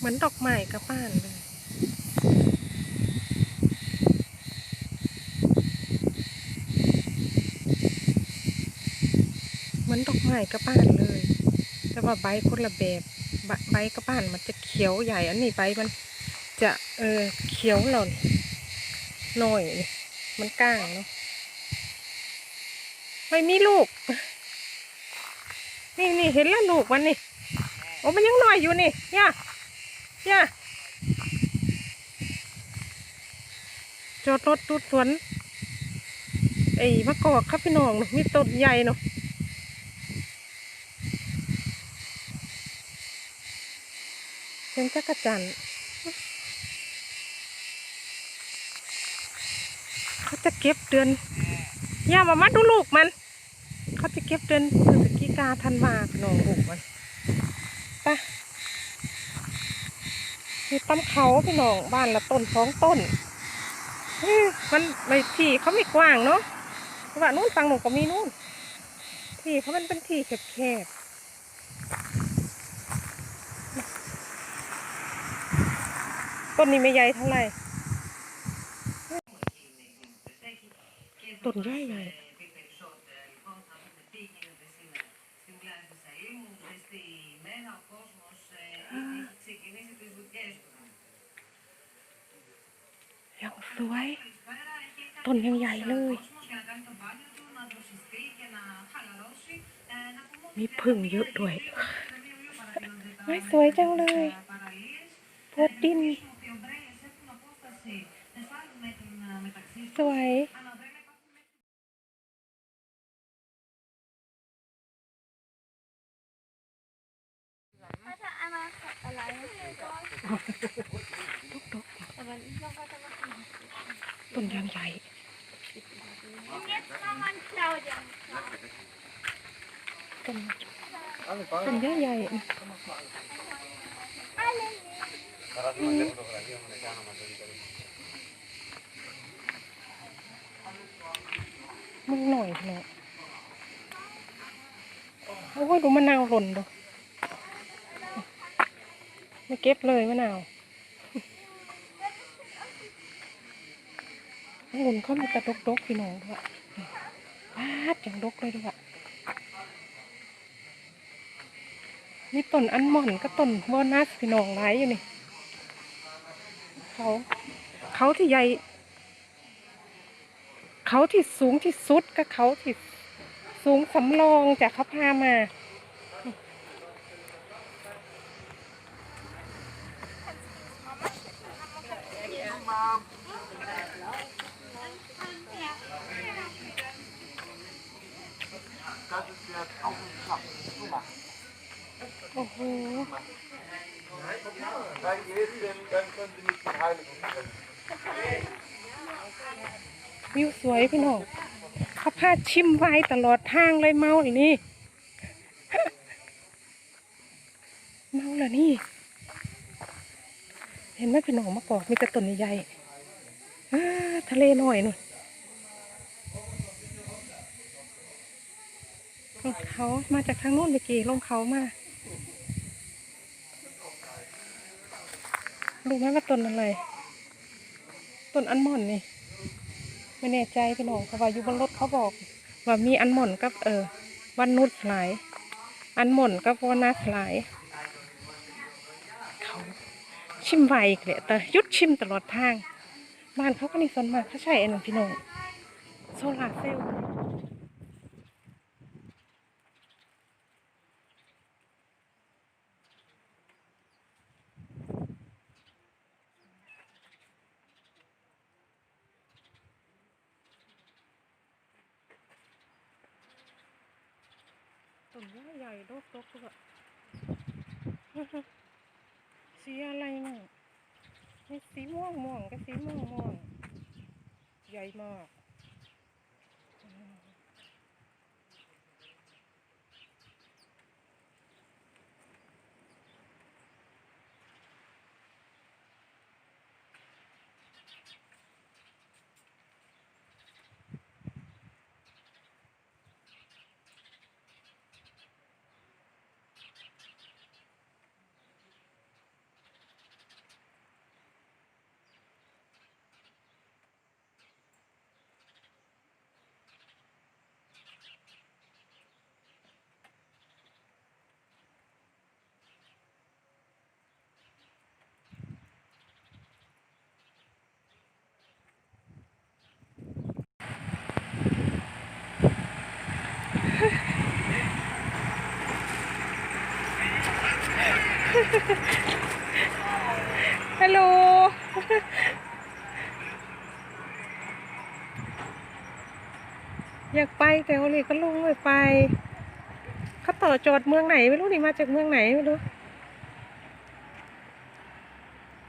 เหมือนดอกไม้กับบ้านเลยเหมือนดอกไม้กับบ้านเลย แต่ว่าใบคนละแบบใบกับบ้านมันจะเขียวใหญ่อันนี้ใบมันจะเออเขียวหล่นหน่อยมันก้างเนาะไม่มีลูก นี่นี่เห็นแล้วลูกมันนี่โอ้มันยังหน้อยอยู่นี่ย่า ย่าจอดรถตูดสวนไอ้มะกอกครับพี่น้องเนาะมีต้นใหญ่เนาะเสียงจักรจันเขาจะเก็บเดือนย่ามามาดูลูกมัน เขาจะเก็บเดือนพฤศจิกาธันวาหนองบุกมันไปะมีต้นเขาพี่น้องบ้านละต้นสองต้นมันไม่ที่เขาไม่กว้างเนาะเพราะว่านู่นฟังหนูก็มีนู่น ที่เขามันเป็นที่แคบๆต้นนี้ไม่ใหญ่เท่าไหร่ต้นใหญ่ใหญ่ ยังสวย ต้นยังใหญ่เลย มีพึ่งเยอะด้วยไม่สวยจังเลยพดดิน สวยถ้าจะเอามาอะไรก็แต่มันก็จะมา ต้นยังใหญ่เนี่ยมันเราจะต้นต้นใหญ่ใหญ่อะไรมึงหน่อยเนาะโอ้ยดูมะนาวหล่นดูไม่เก็บเลยมะนาว มุนเขามีแต่ดกๆพี่น้องด้วยปาดอย่างดกเลยด้วยมีต้นอันหม่อนก็ต้นวอนัสพี่น้องหลายอยู่นี่ เขาเขาที่ใหญ่ เขาที่สูงที่สุดก็เขาที่สูงสำรองจากเขาพามา โอ้โห Bei jedem, dann können Sie nicht beteiligen. วิวสวยพี่น้องเขาพาชิมไว้ตลอดทางเลยเมาอีนี่ เมาละนี่ เห็นไหมพี่น้องมะกอกมีแต่ต้นใหญ่ๆ ทะเลหน่อยหน่อยลงเขามาจากทางโน้นเมื่อกี้ลงเขามารู้ไหมว่าต้นอะไร ต้นอันหมอนนี่ ไม่แน่ใจพี่น้องเพราะว่าอยู่บนรถเขาบอก ว่ามีอันหม่อนกับเออวันนุชหลาย อันหม่อนกับวานัสหลายเขาชิมไวอีกเลยแต่ยุดชิมตลอดทาง บ้านเขาก็นี่ส่วนมากเขาใช้อันนั้นพี่น้องโซลาเซลล์ต้นใหญ่ใหญ่ดกดกด้วยสีอะไรน่ะมี สีม่วงม่วงก็สีม่วงม่วงใหญ่มาก ฮัลโหลอยากไปแต่โอลิก็ลุงเลยไป เขาต่อจอดเมืองไหนไม่รู้นี่มาจากเมืองไหนไม่รู้